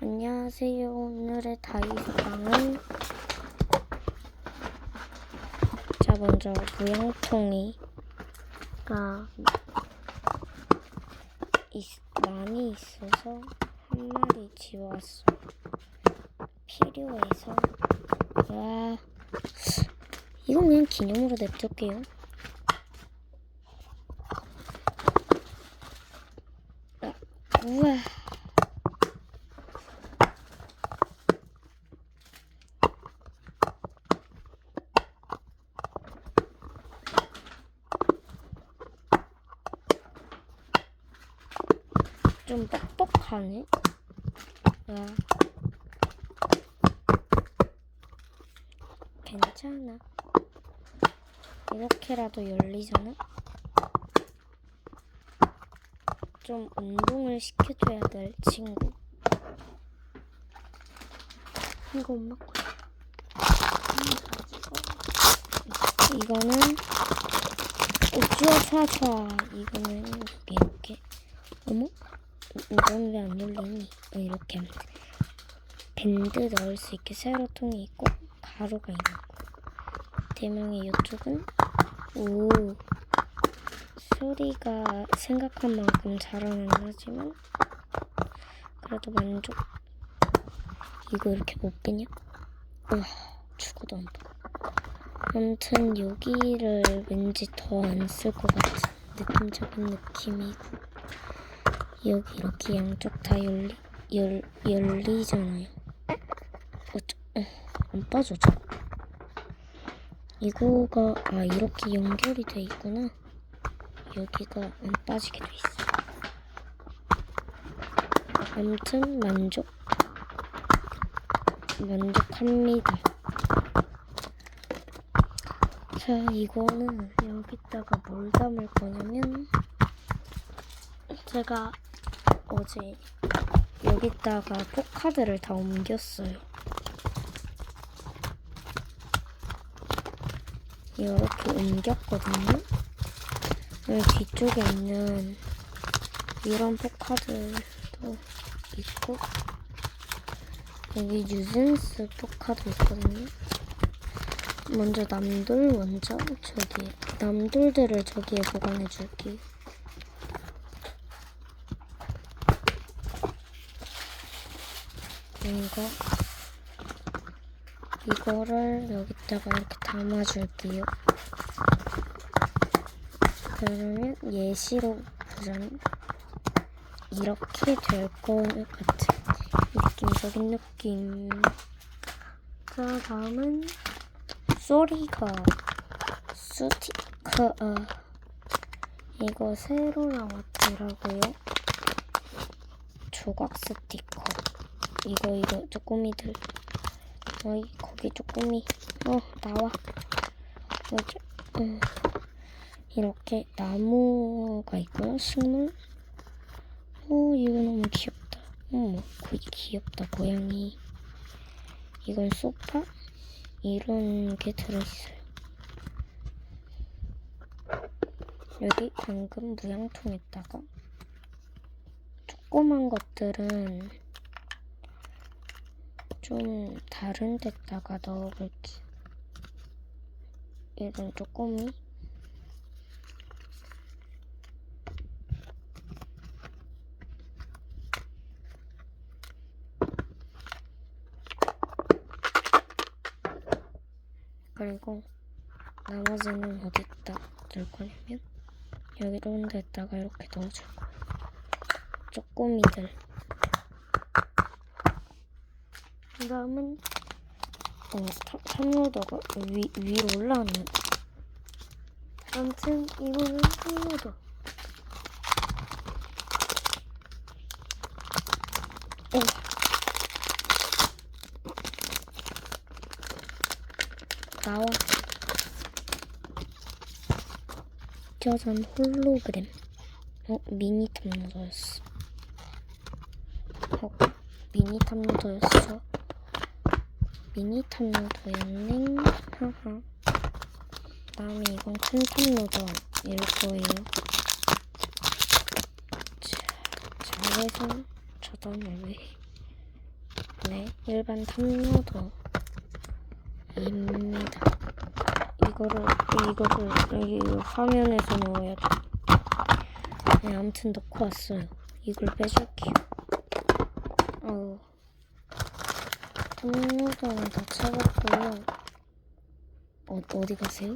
안녕하세요. 오늘의 다이소방은 자 먼저 무영통이가 있- 많이 있어서 한 마리 지워왔어. 필요해서 와 이건 그냥 기념으로 냅둘게요. 아, 우와. 좀 뻑뻑하네. 와. 괜찮아. 이렇게라도 열리잖아. 좀 운동을 시켜줘야 될 친구. 이거 엄마 거야. 이거는 우쭈사사. 이거는 이렇게 이렇게. 어머? 이건 왜 안 열리니? 어, 이렇게. 밴드 넣을 수 있게 세로 통이 있고 가루가 있는 거. 대망의 이쪽은 오 소리가 생각한 만큼 잘은 안 나지만 그래도 만족. 이거 이렇게 못 빼냐? 우와 죽어도 안 봐. 아무튼 여기를 왠지 더 안 쓸 것 같은 느낌적인 느낌이고 여기 이렇게 양쪽 다 열리 열 열리잖아요. 어, 안 빠져 저. 이거가 아 이렇게 연결이 돼 있구나. 여기가 안 빠지게 돼 있어. 아무튼 만족 만족합니다. 자 이거는 여기다가 뭘 담을 거냐면 제가 어제 여기다가 포카드를 다 옮겼어요. 이렇게 옮겼거든요. 뒤쪽에 있는 이런 포카드도 있고 여기 뉴센스 포카도 있거든요. 먼저 남돌 먼저 저기 남돌들을 저기에 보관해 줄게요. 이거 이거를 여기다가 이렇게 담아줄게요. 그러면 예시로 보자면 이렇게 될 것 같은 느낌적인 느낌. 자 다음은 소리가 스티커 이거 새로 나왔더라고요. 조각 스티커. 이거 이거 쪼꼬미들 어이 거 기 쪼꼬미 어 나와. 음. 이렇게 나무가 있고요 식물? 어 이거 너무 귀엽다. 어머 그 귀엽다 고양이. 이건 소파? 이런 게 들어있어요. 여기 방금 무양통에다가 조그만 것들은 좀 다른 데다가 넣어볼게. 이건 쪼꼬미. 그리고 나머지는 어디다 넣을 거냐면 여기 이런 데다가 이렇게 넣어줄 거예요. 쪼꼬미들. 그 다음은 어, 탐로더가 위, 위로 올라왔네. 아무튼 이거는 탐로더. 어. 나와. 짜잔 홀로그램. 어 미니 탐로더였어. 어 미니 탐로더였어. 미니 탐로더였네. 하하. 다음에 이건 큰 탐로더일 거예요. 자, 자외선 차단을 왜 해? 네, 일반 탑로더입니다. 이거를 이거를 이 화면에서 넣어야 돼. 네, 아무튼 넣고 왔어요. 이걸 빼줄게요. 3유도는 다 채웠고요. 어, 어디 가세요?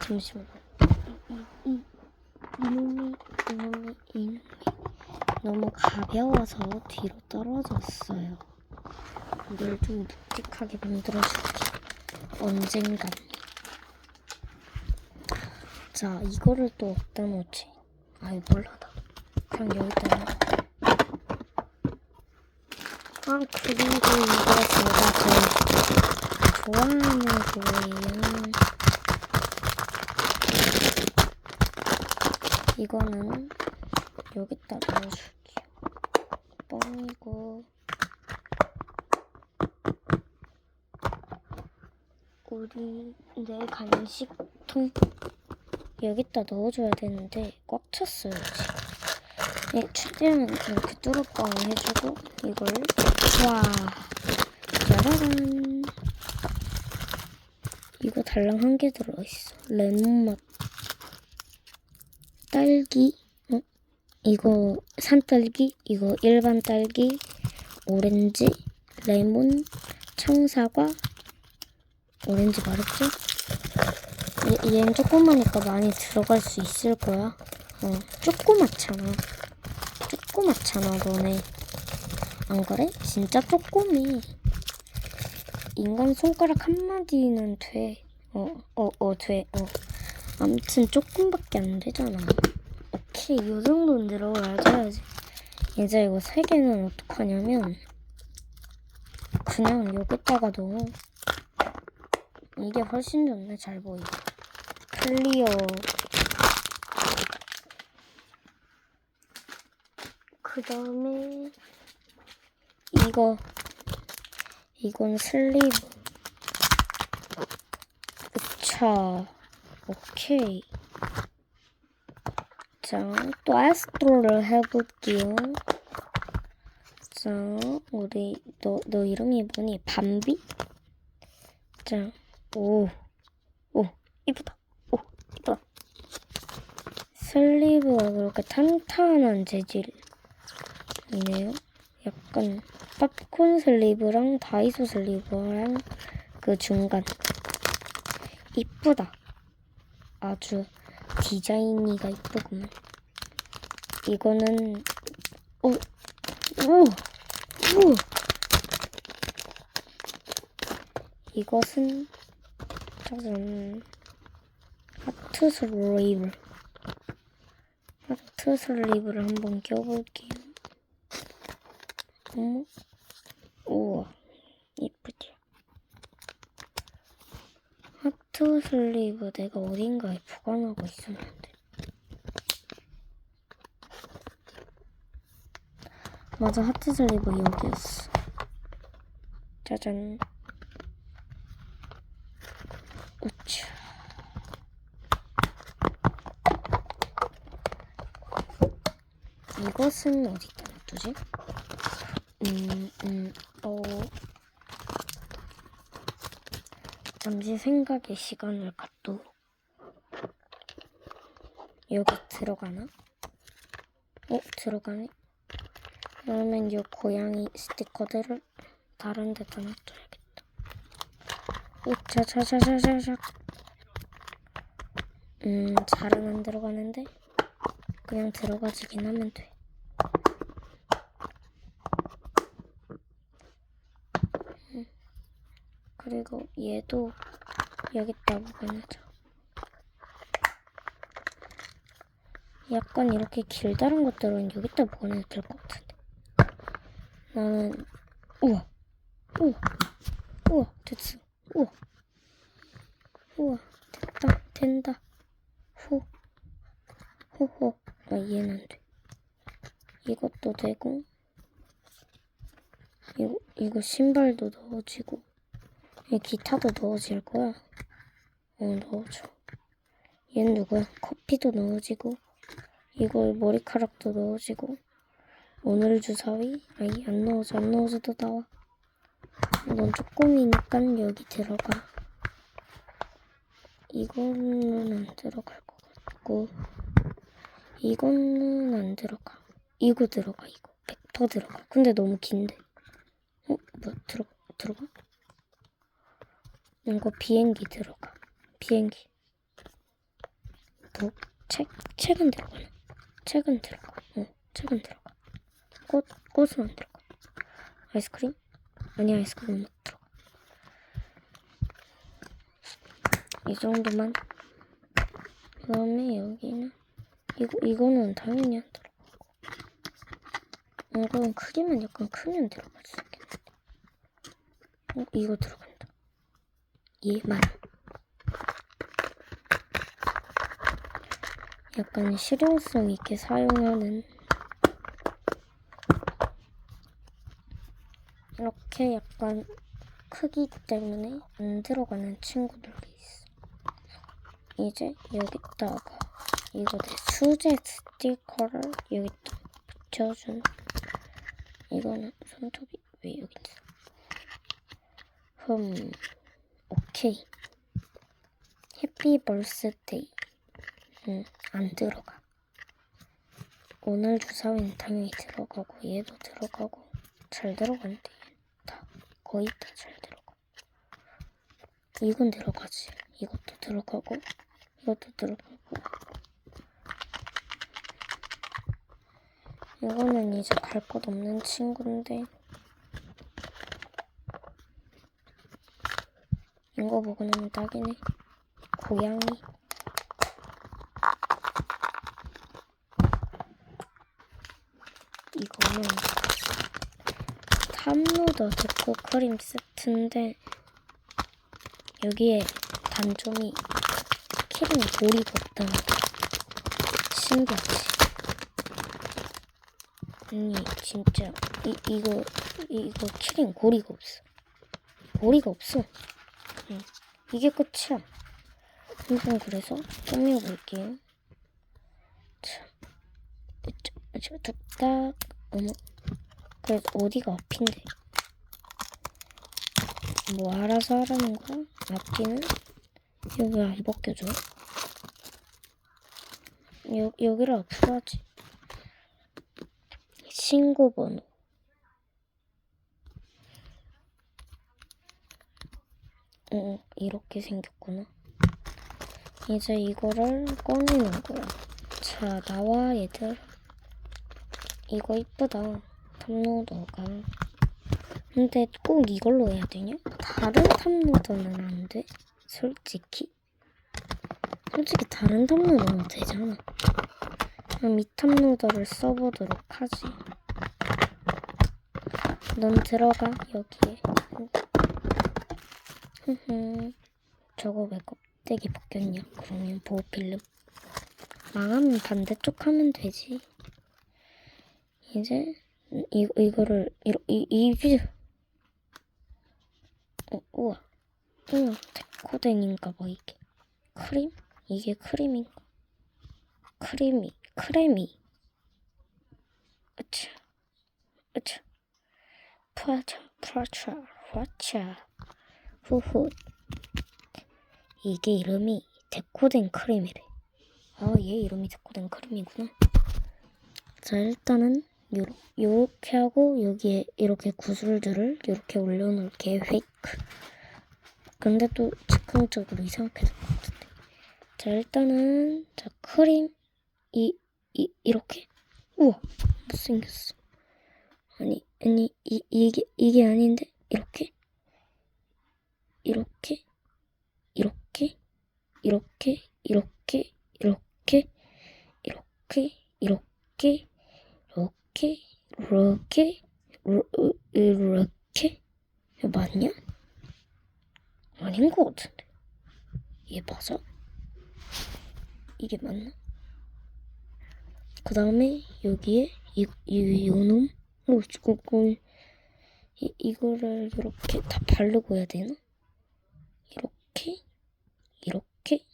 잠시만요. 음, 음, 음. 이놈이, 이놈이, 이놈이, 너무 가벼워서 뒤로 떨어졌어요. 이걸 좀 묵직하게 만들어줄게. 언젠간. 자, 이거를 또 어디다 놓지? 아이, 몰라, 나. 그냥 여기다 놓을게. 아, 그리고 이거 제가 제일 좋아하는 거예요. 이거는 여기다 넣어줄게요. 뻥이고 우리 내 간식통 여기다 넣어줘야 되는데 꽉 찼어요 지금. 네, 최대한 이렇게 뚜루뻥 해주고 이걸 와. 짜라란. 이거 달랑 한 개 들어있어. 레몬 맛. 딸기. 어? 이거 산딸기, 이거 일반 딸기, 오렌지, 레몬, 청사과, 오렌지 말했지? 얘, 얘는 조그마니까 많이 들어갈 수 있을 거야. 어, 조그맣잖아. 조그맣잖아, 너네. 안 그래? 진짜 조그매. 인간 손가락 한 마디는 돼. 어, 어, 어, 돼. 어. 아무튼 조금밖에 안 되잖아. 오케이, 요 정도는 들어가야지. 이제 이거 세 개는 어떡하냐면, 그냥 여기다가 넣어. 이게 훨씬 좋네, 잘 보이게. 클리어. 그 다음에, 이거, 이건 슬리브. 그쵸. 오케이. 자, 또 아스트로를 해볼게요. 자, 우리, 너, 너 이름이 뭐니? 밤비? 자, 오, 오, 이쁘다. 오, 이쁘다. 슬리브가 그렇게 탄탄한 재질 이네요. 약간 팝콘 슬리브랑 다이소 슬리브랑 그 중간. 이쁘다. 아주 디자인이가 이쁘구만. 이거는 오, 오, 오. 이것은 짜잔 하트 슬리브. 하트 슬리브를 한번 껴볼게요. 어머, 우와, 이쁘지? 하트 슬리브 내가 어딘가에 보관하고 있었는데. 맞아, 하트 슬리브 여기였어. 짜잔. 우차. 이것은 어디다 놔두지? 음, 음, 어. 잠시 생각의 시간을 갖도록. 여기 들어가나? 어, 들어가네? 그러면 이 고양이 스티커들을 다른 데다 놔둬야겠다. 우차차차차차차. 음, 잘은 안 들어가는데 그냥 들어가지긴 하면 돼. 음, 그리고 얘도 여기다 보관하자. 약간 이렇게 길다란 것들은 여기다 보관해도 될 것 같은데. 나는 우와, 우와, 우와, 됐어. 우와, 우와, 됐다, 된다. 후, 호호. 아, 얘는 안 돼. 이것도 되고, 이거, 이거 신발도 넣어지고, 이 기타도 넣어질 거야. 어, 넣어줘. 얘는 누구야? 커피도 넣어지고, 이거 머리카락도 넣어지고, 오늘 주사위? 아이, 안 넣어져, 안 넣어져도 나와. 넌 조금이니까 여기 들어가. 이거는 안 들어갈 것 같고, 이거는 안 들어가. 이거 들어가, 이거. 100% 들어가. 근데 너무 긴데. 어? 뭐, 들어, 들어가? 이거 비행기 들어가. 비행기. 뭐, 책, 책은 들어가나? 책은 들어가. 어, 책은 들어가. 꽃, 꽃은 안 들어가. 아이스크림? 아니, 아이스크림 못 들어가. 이 정도만. 그 다음에 여기는, 이거, 이거는 당연히 안 들어가고. 이거는 크기만 약간 크면 들어갈 수 있겠는데. 어, 이거 들어간다. 얘만. 약간 실용성 있게 사용하는 이렇게 약간 크기 때문에 안 들어가는 친구들이 있어. 이제 여기다가 이거 내 수제 스티커를 여기다 붙여준 이거는 손톱이 왜 여기 있어? 흠, 오케이. 해피 벌스데이. 응, 안 들어가. 오늘 주사위는 당연히 들어가고 얘도 들어가고 잘 들어간대. 다 거의 다 잘 들어가. 이건 들어가지. 이것도 들어가고 이것도 들어가고. 이거는 이제 갈 곳 없는 친구인데 이거 나면 딱이네. 고양이. 이거는 탑로더 데코 크림 세트인데 여기에 단점이 키링 고리가 없다는 거 신기하지? 아니 진짜 이, 이거 이거 키링 고리가 없어 고리가 없어 응. 이게 끝이야. 한번 그래서 꾸며볼게요. 자, 저 뚝딱. 어머. 그래도 어디가 앞인데? 뭐 알아서 하라는 거야? 앞뒤는? 여기 왜안 벗겨져? 여, 여기를 앞으로 하지. 신고번호 어, 이렇게 생겼구나. 이제 이거를 꺼내는 거야. 자 나와 얘들. 이거 이쁘다. 탑로더가. 근데 꼭 이걸로 해야 되냐? 다른 탑로더는 안 돼? 솔직히? 솔직히 다른 탑로더는 되잖아. 그럼 이 탑로더를 써보도록 하지. 넌 들어가 여기에 저거 왜 껍데기 벗겼냐? 그러면 보호 필름. 망하면 반대쪽 하면 되지. 이제 이 이거를 이이 어, 우와. 우와 데코댕인가 봐 이게. 크림? 이게 크림인가? 크림이 크레미. 으차 으차 프라차 프라차 프라차 후후 이게 이름이 데코된 크림이래 아 얘 이름이 데코된 크림이구나 자 일단은 요렇, 요렇게 하고 여기에 이렇게 구슬들을 이렇게 올려놓을게 페이크 근데 또 즉흥적으로 이상하게 될 것 같은데 자 일단은 자 크림 이, 이 이렇게 우와 못생겼어 아니 아니 이, 이게 이게 아닌데 이렇게 이렇게 이렇게 이렇게 이렇게 이렇게 이렇게 이렇게 이렇게 이렇게 이렇게 이거 맞냐? 아닌 것 같은데 이게 맞아? 이게 맞나? 그 다음에 여기에 이, 이, 요놈? 어, 이거, 이거를 이렇게 다 바르고 해야 되나? 이렇게, 이렇게,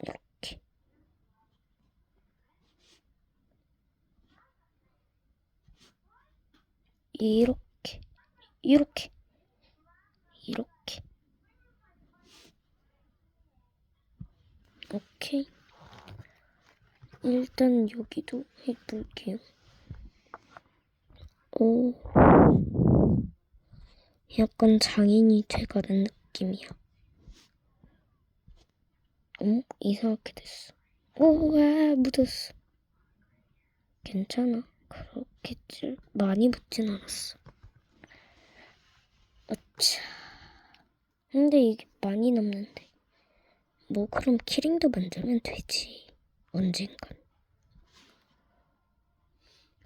이렇게. 이렇게 이렇게 이렇게. 오케이. 일단 여기도 해볼게요. 오 약간 장인이 돼가는 느낌이야. 어? 이상하게 됐어. 오아 묻었어. 괜찮아. 그렇겠지. 많이 묻진 않았어. 어차. 근데 이게 많이 남는데. 뭐 그럼 키링도 만들면 되지. 언젠간.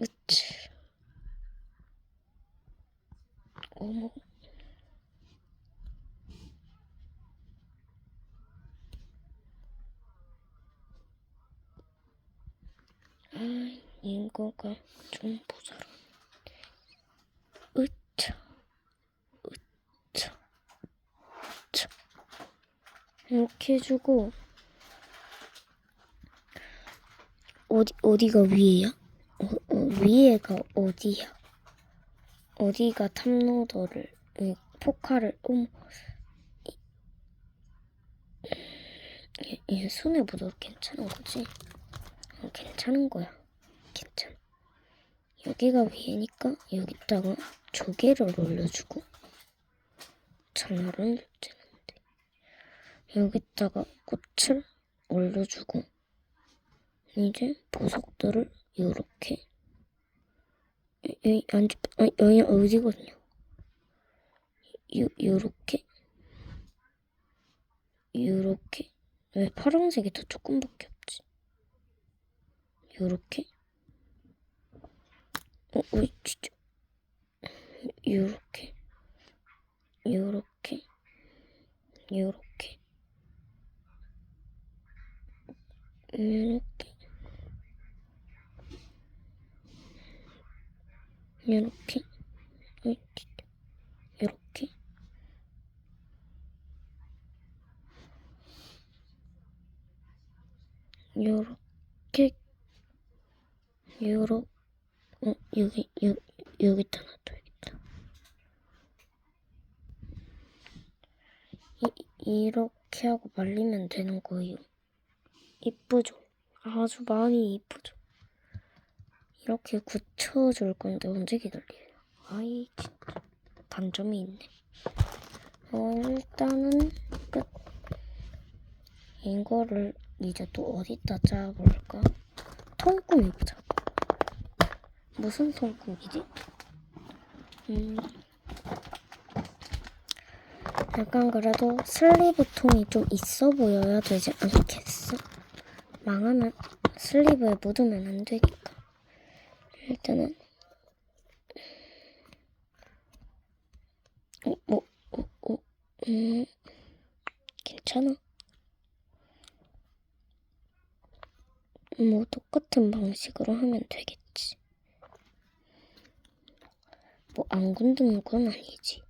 으치 어머 아 이거가 좀 모자라 으차 으차 으차 이렇게 해주고 어디 어디가 위에야? 어, 어, 위에가 어디야? 어디가 이 포카를 어머 얘, 얘 손에 묻어도 괜찮은 거지? 어, 괜찮은 거야. 괜찮아. 여기가 위에니까 여기다가 조개를 올려주고 전화를 찌는데 여기다가 꽃을 올려주고 이제 보석들을 요렇게 여기 안 아니 여기 어디거든요? 요 요렇게 요렇게 왜 파란색이 더 조금밖에 없지? 요렇게 어, 어, 요렇게 요렇게 요렇게. 요렇게. 요렇게. 요렇게. 요렇게. 요렇 어 여기 여 여기다 놔둬야겠다. 이 이렇게 하고 말리면 되는 거예요. 이쁘죠? 아주 많이 이쁘죠? 이렇게 굳혀줄 건데 언제 기다려요? 아이 진짜 단점이 있네. 어 일단은 끝. 이거를 이제 또 어디다 짜볼까? 통꿈 해보자. 무슨 통꿈이지? 음. 약간 그래도 슬리브 통이 좀 있어 보여야 되지 않겠어? 망하면 슬리브에 묻으면 안 되니까. 일단은 어, 뭐, 어, 어, 음, 괜찮아. 뭐 똑같은 방식으로 하면 되겠지. 뭐안 굳는 건 아니지.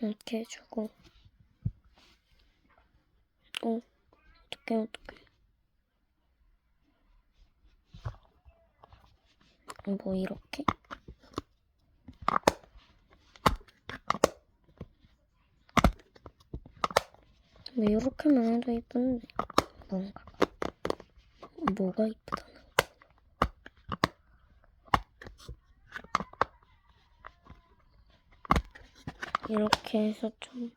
이렇게 해주고 어 어떡해 어떡해 뭐 이렇게? 뭐 이렇게만 해도 이쁜데. 뭔가. 뭐가 이쁘다는 이렇게 해서 좀.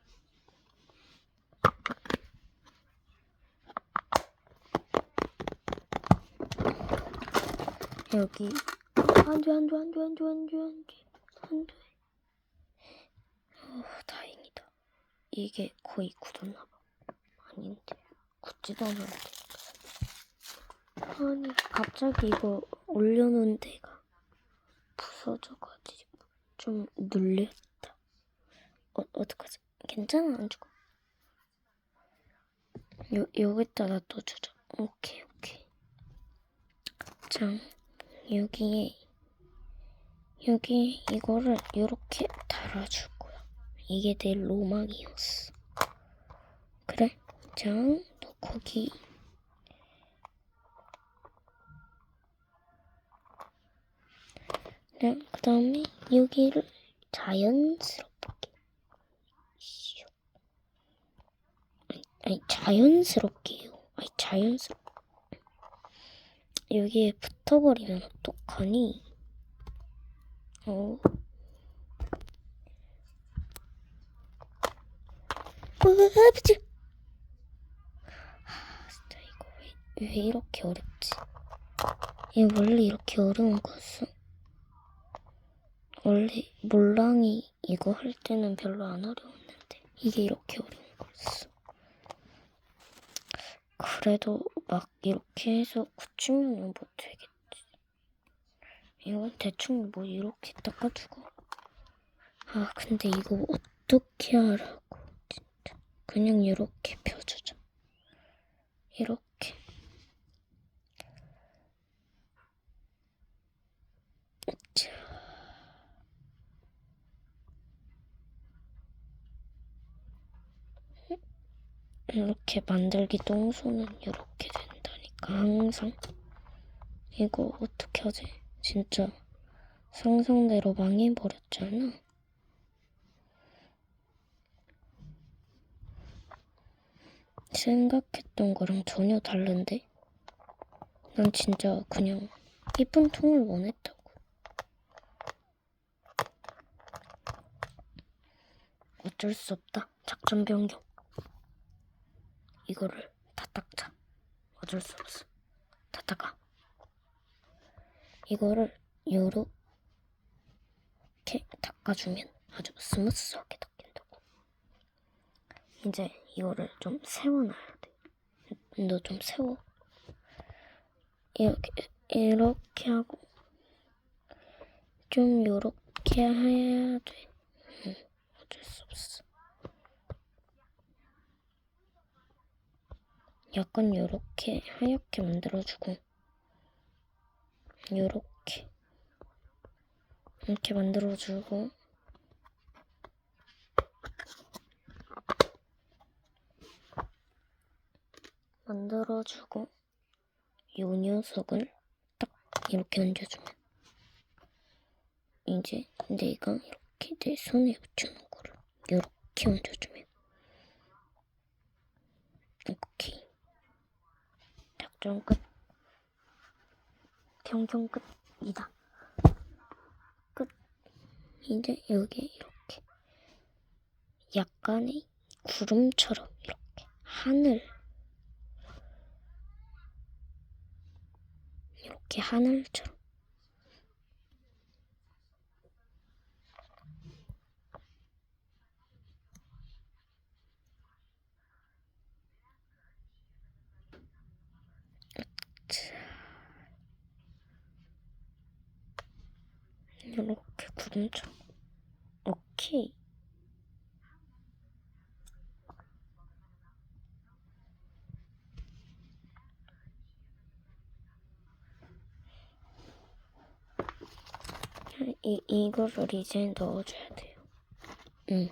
여기 안돼 안돼 안돼 안돼 안돼 안돼 안돼 어, 다행이다. 이게 거의 굳었나봐. 아닌데. 굳지도 않았는데 아니 갑자기 이거 올려놓은 데가 부서져가지고 좀 눌렸다. 어, 어떡하지? 괜찮아 안 죽어? 요, 여기다 놔둬주자. 오케이 오케이. 자 여기에 여기 이거를 이렇게 거야. 이게 내 로망이었어. 그래? 자, 너 거기 네, 그 다음에 여기를 자연스럽게 슉. 아니, 자연스럽게요. 아니 자연스럽. 여기에 붙어버리면 어떡하니? 어. 으아, 미치. 아, 진짜 이거 왜, 왜 이렇게 어렵지? 이거 원래 이렇게 어려운 거였어? 원래 몰랑이 이거 할 때는 별로 안 어려웠는데 이게 이렇게 어려운 거였어. 그래도 막 이렇게 해서 굳히면 뭐 되겠지. 이건 대충 뭐 이렇게 닦아주고. 아 근데 이거 어떻게 하라고 진짜. 그냥 이렇게 펴주자. 이렇게. 자. 이렇게 만들기 똥손은 이렇게 된다니까 항상 이거 어떻게 하지? 진짜 상상대로 망해버렸잖아. 생각했던 거랑 전혀 다른데? 난 진짜 그냥 이쁜 통을 원했다고. 어쩔 수 없다. 작전 변경. 이거를 다 닦자. 어쩔 수 없어. 다 닦아. 이거를 요렇게 닦아주면 아주 스무스하게 닦인다고. 이제 이거를 좀 세워놔야 돼. 너 좀 세워. 이렇게 이렇게 하고 좀 요렇게 해야 돼. 응, 어쩔 수 없어. 약간 요렇게 하얗게 만들어주고 요렇게. 이렇게 만들어주고. 만들어주고. 요 녀석을 딱 이렇게 얹어주면. 이제 내가 이렇게 내 손에 붙여놓은 거를 이렇게 얹어주면. 오케이 작전 끝. 경경 끝이다. 끝. 이제 여기 이렇게 약간의 구름처럼 이렇게 하늘 이렇게 하늘처럼 이렇게 구름처럼 오케이. 이, 이거를 이제 넣어줘야 돼요. 응.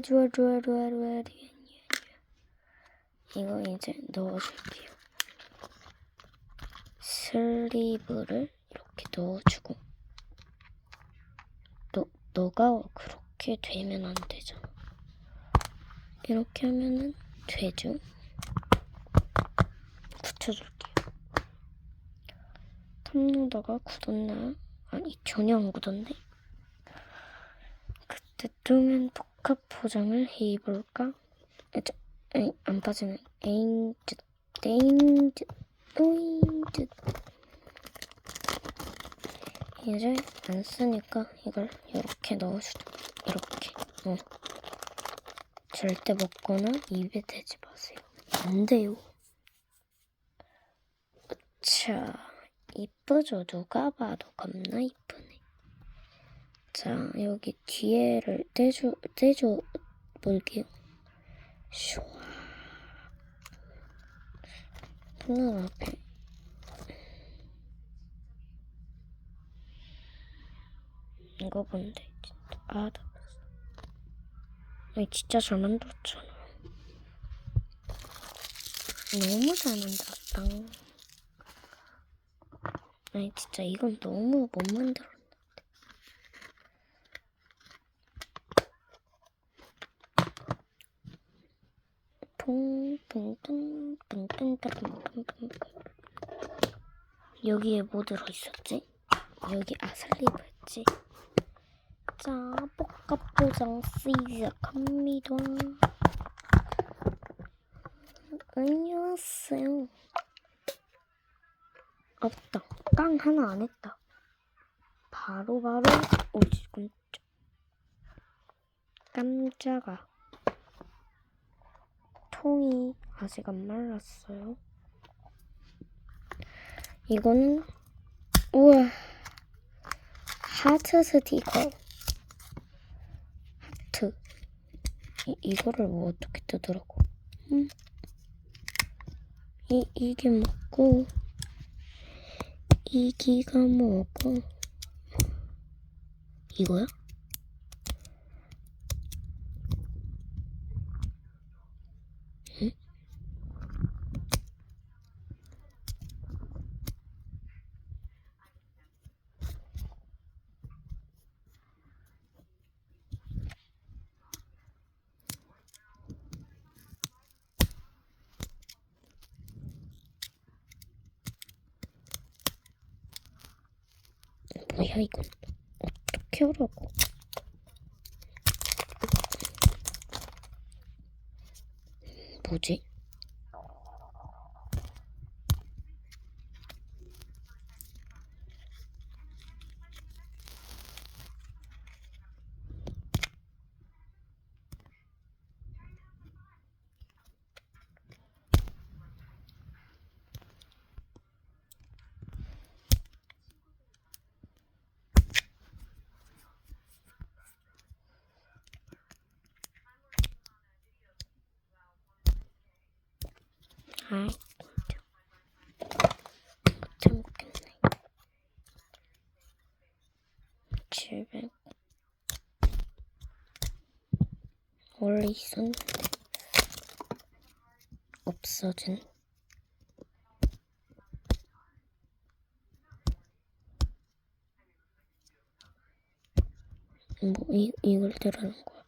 좋아 좋아 좋아 좋아 좋아. 이거 이제 넣어줄게요 슬리브를 이렇게 넣어주고. 너, 너가 그렇게 되면 안 되잖아 이렇게 하면은 되죠. 붙여줄게요. 탐로다가 굳었나? 아니 전혀 안 굳었네. 그때쯤엔 복합 포장을 해볼까? 에이, 안 빠지는 에인즈 데인즈 오인즈 이제 안 쓰니까 이걸 이렇게 넣어주자. 이렇게. 어. 절대 먹거나 입에 대지 마세요. 안 돼요. 자 이쁘죠? 누가 봐도 겁나 이쁘네. 자 여기 뒤에를 떼줘 떼줘 볼게요. 슈아 신나라. 이거 뭔데? 진짜. 아, 나. 진짜 잘 만들었잖아. 너무 잘 만들었다. 아니, 진짜 이건 너무 못 만들었다. 퐁, 퐁, 퐁. 여기에 뭐 들어있었지? 여기 아 살리브였지? 자, 볶아포장 시작합니다. 안녕하세요. 없다. 깡 하나 안 했다. 바로바로 오지 깜짝. 깜짝아. 통이 아직 안 말랐어요. 이거는 우와 하트 스티커 하트 이, 이거를 뭐 어떻게 뜨더라고 음. 이, 이게 뭐고 이기가 뭐고 이거야? 응? 뭐야 이건 어떻게 하라고 뭐지? 진짜 못 참겠네 700 원래 있었는데 없어진 뭐 이, 이걸 들으는 거야